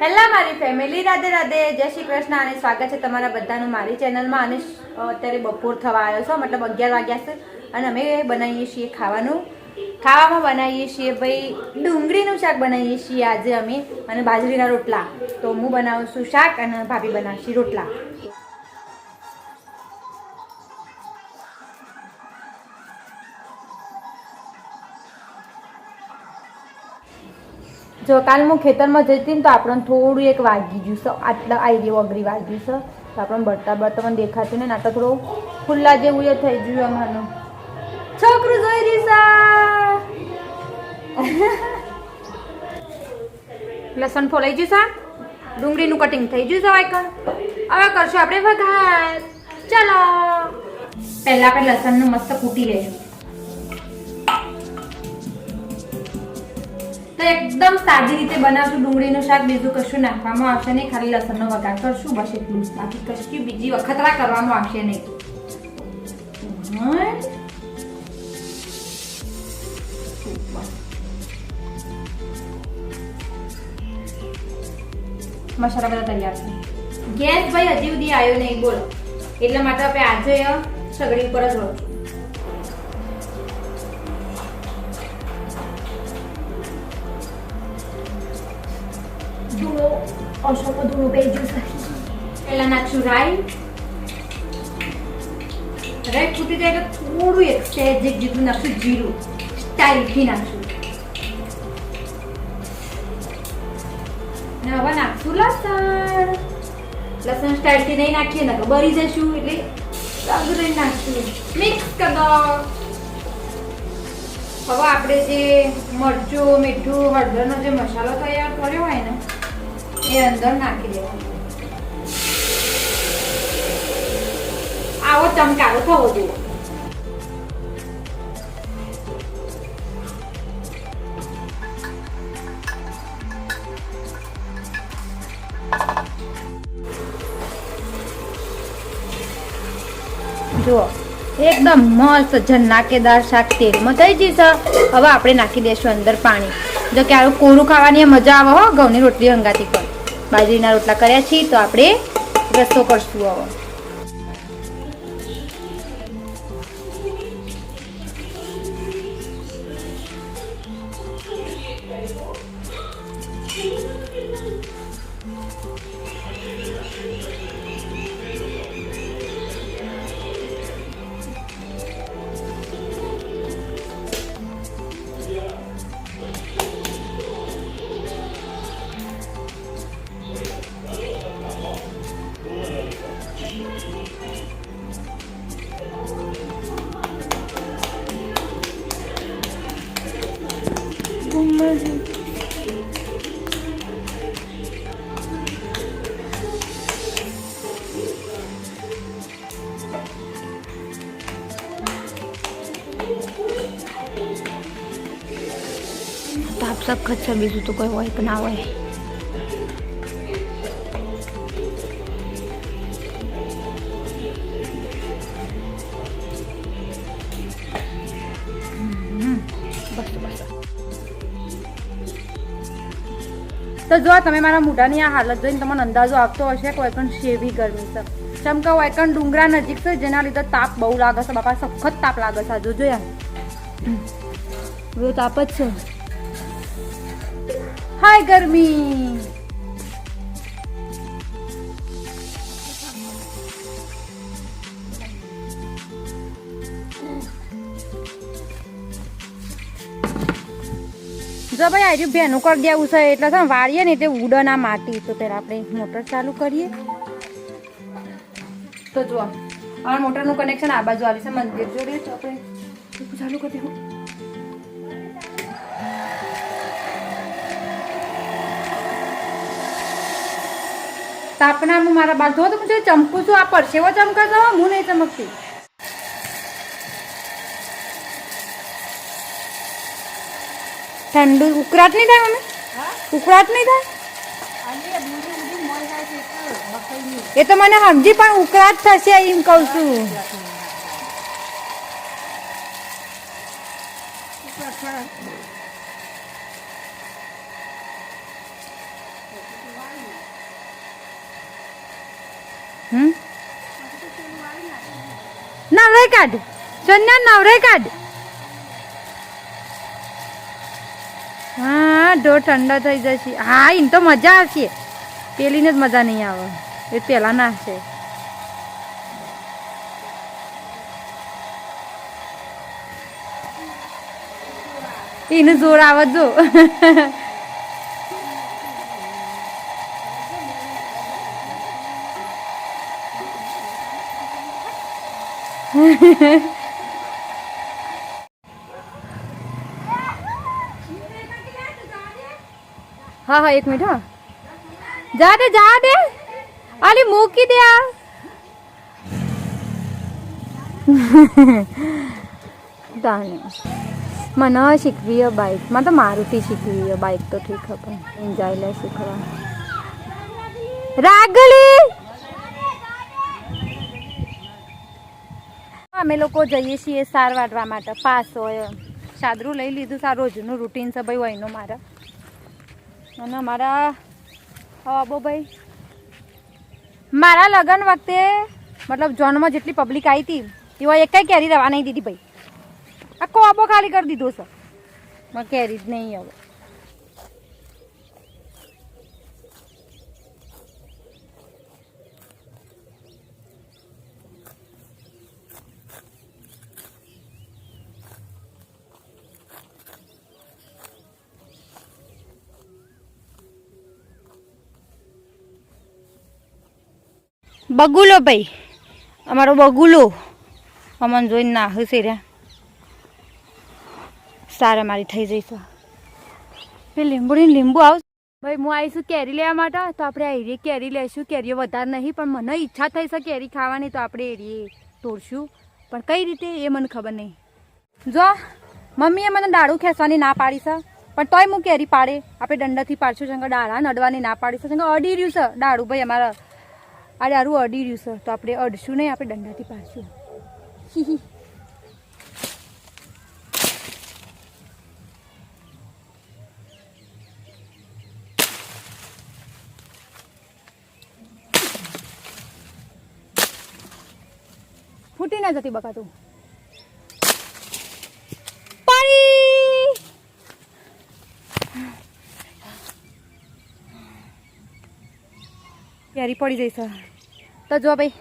Hello, મારી family Radhe Radhe. જય શ્રી કૃષ્ણ અને સ્વાગત છે તમારા બધાનું મારી ચેનલમાં અને અત્યારે બપોર થવા આવ્યો છે, મતલબ અગિયાર વાગ્યા છે. અને અમે બનાવીએ છીએ ખાવાનું. ખાવામાં બનાવીએ છીએ ભાઈ ડુંગળીનું શાક બનાવીએ છીએ આજે અમે અને બાજરીના રોટલા. તો હું બનાવું છું શાક અને ભાભી બનાવશે રોટલા. જો કાલ હું ખેતરમાં જતી ને તો આપણને થોડું એક વાગી ગયું છે. આટલા આવી ગયું વાગ્યું છે. તો આપણને બળતા બળતા મને દેખાતું ને આટલા થોડું ખુલ્લા જેવું એ થઈ ગયું અમારું. છોકરું જોઈ રીસા લસણ ફોલાઈ ગયું સા ડુંગળીનું કટિંગ થઈ ગયું છે વાયકણ હવે કરશું આપણે વઘાર. ચાલો. પહેલા આપણે લસણનું મસ્ત કૂટી લેશું એકદમ સાદી રીતે બનાવશું. ડુંગળીનું શાક બીજું કશું નાખવામાં આવશે નહીં. ખાલી લસણનો વઘાર કરશું. બસ એટલું જ. બાકી કશું બીજી વખતરા કરવામાં આવશે નહીં. મસાલા બધા તૈયાર છે. ગેસ ભાઈ હજી સુધી આવ્યો નહીં. બોલો. એટલા માટે આપણે આજે સગડી ઉપર જ રહું ધૂળો અશોકો ધૂળો પે જશે પહેલા નાખશું રાઈ રાઈ ફૂટી જાય એટલે થોડું એક સહેજ જેટલું નાખશું જીરું સ્ટાઈલથી નાખશું અને હવે નાખશું લસણ લસણ સ્ટાઈલથી નહીં નાખીએ ને બળી જશું એટલે અગરી નાખશું મિક્સ કરી હવે આપણે જે મરચું મીઠું હળદરનો જે મસાલો તૈયાર કર્યો હોય ને એ નાખી દેવાનું. આવો ચમકારો, થવો જોઈએ. એકદમ મસ્ત જન્નાકેદાર શાક તેલમાં થઈ જશે હવે આપણે નાખી દઈશું અંદર પાણી. જો કે આવું કોરું ખાવાની મજા આવે હો, ઘઉંની રોટલી હંગાતી પર બાજરીના રોટલા કર્યા છીએ તો આપણે રસ્તો કરશું હવે તાપ સબ છે બીજું તો કોઈ હોય ના હોય. તો જો તમે મારા મોઢાની આ હાલત જોઈને તમને અંદાજો આવતો હશે કે વાયકણ શેવી ગરમી છે. ચમકા પણ ડુંગરા નજીક છે, જેના લીધે તાપ બહુ લાગે છે. બાપા, સખત તાપ લાગે છે આ જોજો યાર તાપ જ છે. હાય ગરમી! જો ભાઈ આજે ભેનું કરી દેવું છે. એટલે છે વાળીએ ને તે ઉડન આ માટી. તો પહેલાં આપણે મોટર ચાલુ કરીએ. તો જુઓ, આ મોટરનું કનેક્શન આ બાજુ આવી છે. મંદિર જોડે તો આપણે ચાલુ કરી દેવું. તાપના મારા બાજુ તો હું જે ચમકું છું આ પરસેવો ચમકે હું નહીં ચમકતી. ઠંડુ. ઉકળાટ નહીં થાય મમ્મી? ઉકળાટ નહીં થાય? એ તો મને સમજી પણ ઉકળાટ થશે એમ કહું છું. હમ? નવરે કાઢ. સોનિયા નવરે કાઢ. ડો ઠંડા થઈ જશે. હા એને તો મજા આવશે. પેલીને જ મજા નહીં આવે. એ પહેલાં ના છે. એનું જોર આવે જો હા હા, એક મિનિટ, હા. જા દે જા દે. આલી મૂકી દે આ. મને શીખવી હે બાઇકમાં તો મારુતિ શીખવી હે બાઇક તો ઠીક હે પણ એન્જોય લે શીખવા. રાગલી! અમે લોકો જઈએ છીએ સાર વાટવા માટે. પાસ હોય સાદરું લઈ લીધું, સારું. રોજનું રૂટીન છે, ભાઈ હોય વહીનું મારા. અને મારા બાબો ભાઈ. મારા લગ્ન વખતે, મતલબ જોનમાં જેટલી પબ્લિક આવી હતી, એવા એક કેરી રવા નહીં દીધી ભાઈ. આખો આબો ખાલી કરી દીધો સર મેં કેરી જ નહીં હવે. બગુલો ભાઈ. અમારો બગુલો. અમન જોઈને ના હસી રહ્યા. સારા મારી થઈ જઈશ. પે લીંબુડી લીંબુ આવ. ભાઈ, હું આવીશું કેરી લેવા માટે. તો આપણે એરીએ કેરી લઈશું કેરીઓ વધારે નહીં, પણ મને ઈચ્છા થઈ છે કેરી ખાવાની, તો આપણે એરીએ તોડશું. પણ કઈ રીતે, એ મને ખબર નહીં. જો, મમ્મીએ મને દાડું ખેંચવાની ના પાડી છે. પણ તોય હું કેરી પાડે. આપણે દંડાથી પાડશું શંકર દાળા નડવાની ના પાડી છે. અડી રહ્યું છે દાડું, ભાઈ, અમારા આ દારૂ અડી રહ્યું છે, તો આપણે અડશું નહીં, આપણે દંડાથી પાડશું ફૂટી ના જતી બકા તું. કેરી પડી જઈશ. તો જો ભાઈ,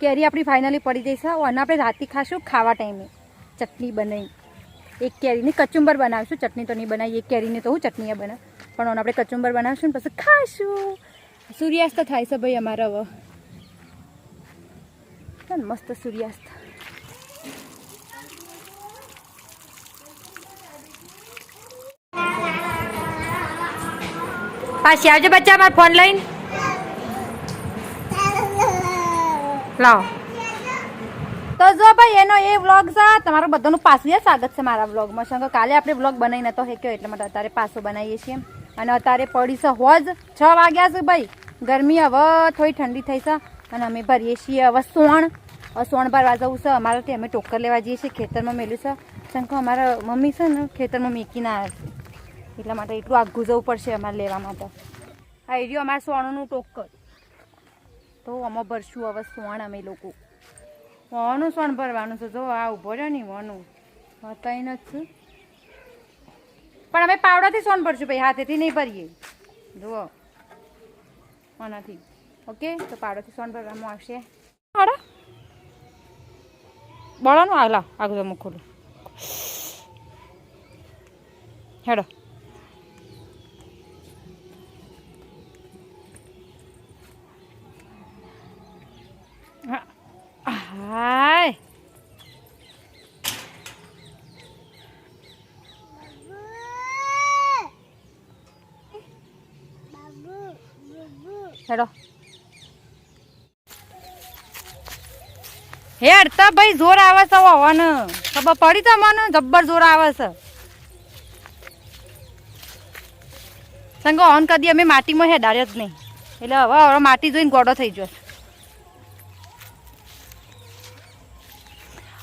કેરી આપણી ફાઇનલી પડી જઈશ અને આપણે રાતે ખાશું ખાવા ટાઈમે. ચટણી બનાવી. એક કેરીની કચુંબર બનાવીશું. ચટણી તો નહીં બનાવી એક કેરીની તો હું ચટણી બનાવ. પણ આપણે કચુંબર બનાવીશું ને પછી ખાશું. સૂર્યાસ્ત થાય છે ભાઈ અમારા હવે. મસ્ત સૂર્યાસ્ત. પાછી આવજો બચ્ચા મારા ફોન લઈને. લાવો. તો જો ભાઈ, એનો એ વ્લોગ છે, તમારું બધાનું પાછું સ્વાગત છે મારા વ્લોગમાં શંકર કાલે આપણે વ્લોગ બનાવી નતો હેક્યો એટલે માટે અત્યારે પાછો બનાવીએ છીએ. અને અત્યારે પડી છે હોજ છ વાગ્યા છે ભાઈ. ગરમી હવે થોડી ઠંડી થઈ છે અને અમે ભરીએ છીએ હવે સોણ સોણ ભરવા જવું છે. અમારાથી અમે ટોકર લેવા જઈએ છીએ, ખેતરમાં મેલ્યું છે. શંકર અમારા મમ્મી છે ને, ખેતરમાં મેકીને છે એટલા માટે એટલું આઘું જવું પડશે અમારે લેવા માટે. આ એરિયો અમારે સોણનું ટોકર. તો આમાં ભરશું હવે સોણ અમે લોકો. વોનું સોણ ભરવાનું છે. જો આ ઊભો રહ્યો ને વોનું બતાવી નથી. પણ અમે પાવડાથી સોન ભરશું ભાઈ, હાથેથી નહીં ભરીએ. જુઓ. આનાથી. ઓકે? તો પાવડાથી સોન ભરવામાં આવશે. હાડા બળાનું આગલા આગળ ખોલું. હેડો. હાય હેડો. હેડ, તો ભાઈ જોર આવે છે હવાનું ખબર પડી તો મને જબ્બર જોર આવે છે. સંગો ઓન કદી અમે માટીમાં હેડાડ્યો જ નહીં. એટલે હવે હવે માટી જોઈને ગોડો થઈ ગયો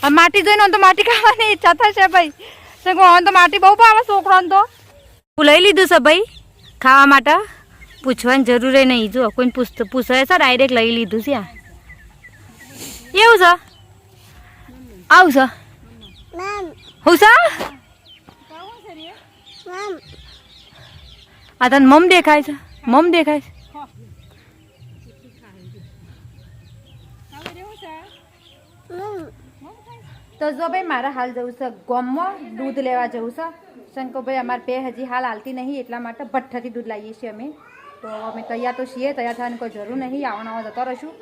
હવે માટી જોઈને તો માટી ખાવાની ઈચ્છા થશે ભાઈ. શું ઓન તો માટી બહુ ભાવે છોકરાને તો. હું લઈ લીધું છે ભાઈ ખાવા માટે. પૂછવાની જરૂર નહીં. જો કોઈને પૂછતું પૂછે છે ડાયરેક્ટ લઈ લીધું છે આ. એવું છે? આવું છે? હું છે? આ તને મમ દેખાય છે? મમ દેખાય છે? તો જો ભાઈ મારે હાલ જવું છે ગોમમાં દૂધ લેવા જવું છે. શંકરભાઈ અમારે બે હજી હાલ હાલતી નહીં એટલા માટે ભઠ્ઠાથી દૂધ લાવીએ છીએ અમે. તો અમે તૈયાર તો છીએ તૈયાર થવાની કોઈ જરૂર નહીં આવવાનો આવવા જતો રહીશું.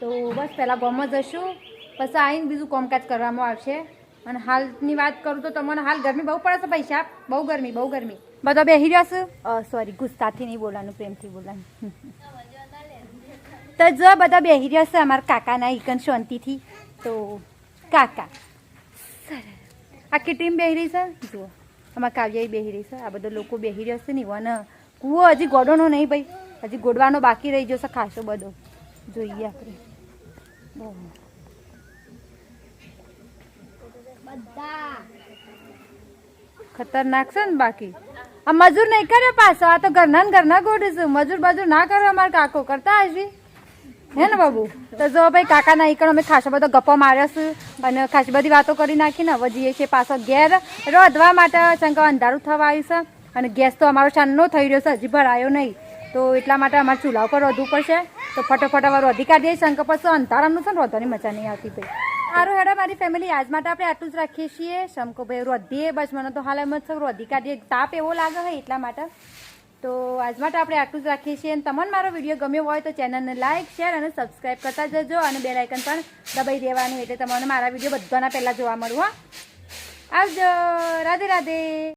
તો બસ પહેલાં ગોમમાં જશું પછી આવીને બીજું કામકાજ કરવામાં આવશે. અને હાલની વાત કરું તો તમને હાલ ગરમી બહુ પડે છે પૈસા બહુ ગરમી બહુ ગરમી. બધા બેસી રહ્યા છે? સોરી ગુસ્સાથી નહીં બોલવાનું પ્રેમથી બોલવાનું. તો જો બધા બેસી રહ્યા છે અમારા કાકાના ઇકન શાંતિથી. તો કાકા આખી ટીમ બેહી રહી છે જુઓ. અમારા કાવ્યાઈ બેહી રહી છે આ બધા લોકો બેહી રહ્યો છે ને વન કૂવો હજી ગોડોનો નહીં ભાઈ. હજી ગોડવાનો બાકી રહી જશે ખાસો બધો. જોઈએ આપણે. ખતરનાક છે ને બાકી. આ મજૂર નહીં કરે પાછો. આ તો ઘરના ઘરના ગોડું છે. મજૂર બજૂર ના કરે અમારા કાકો. કરતા હજી હે ને બાબુ? તો જો ભાઈ કાકા ના ઈકણ અમે ખાસો બધો ગપ્પો માર્યો અને ખાસી બધી વાતો કરી નાખીને હવે જઈએ છીએ પાછો ઘેર. રોધવા માટે શંકર અંધારું થવા આવ્યું છે અને ગેસ તો અમારો ચાંદનો થઈ રહ્યો છે, હજી ભરાયો નહીં. તો એટલા માટે અમારે ચૂલા ઉપર રોધવું પડશે. તો ફટોફટ હવે રોધી કાઢીએ. શંકર પછી અંધારાનું છે ને, રોધવાની મજા નહીં આવતી ભાઈ. સારું હેડા મારી ફેમિલી આજ માટે આપણે આટલું જ રાખીએ છીએ. શંકો ભાઈ રોધીએ બસ, મને તો હાલ એમ જ રોધી કાઢીએ. તાપ એવો લાગે હોય એટલા માટે. તો આજ માટે આપણે આટલું જ રાખીએ છીએ. અને તમને મારો વીડિયો ગમ્યો હોય તો ચેનલને લાઇક શેર અને સબસ્ક્રાઈબ કરતા જજો અને બે લાઇકન પણ દબાઈ દેવાનું. એટલે તમને મારા વીડિયો બધાના પહેલાં જોવા મળવું આવજો. રાધે રાધે.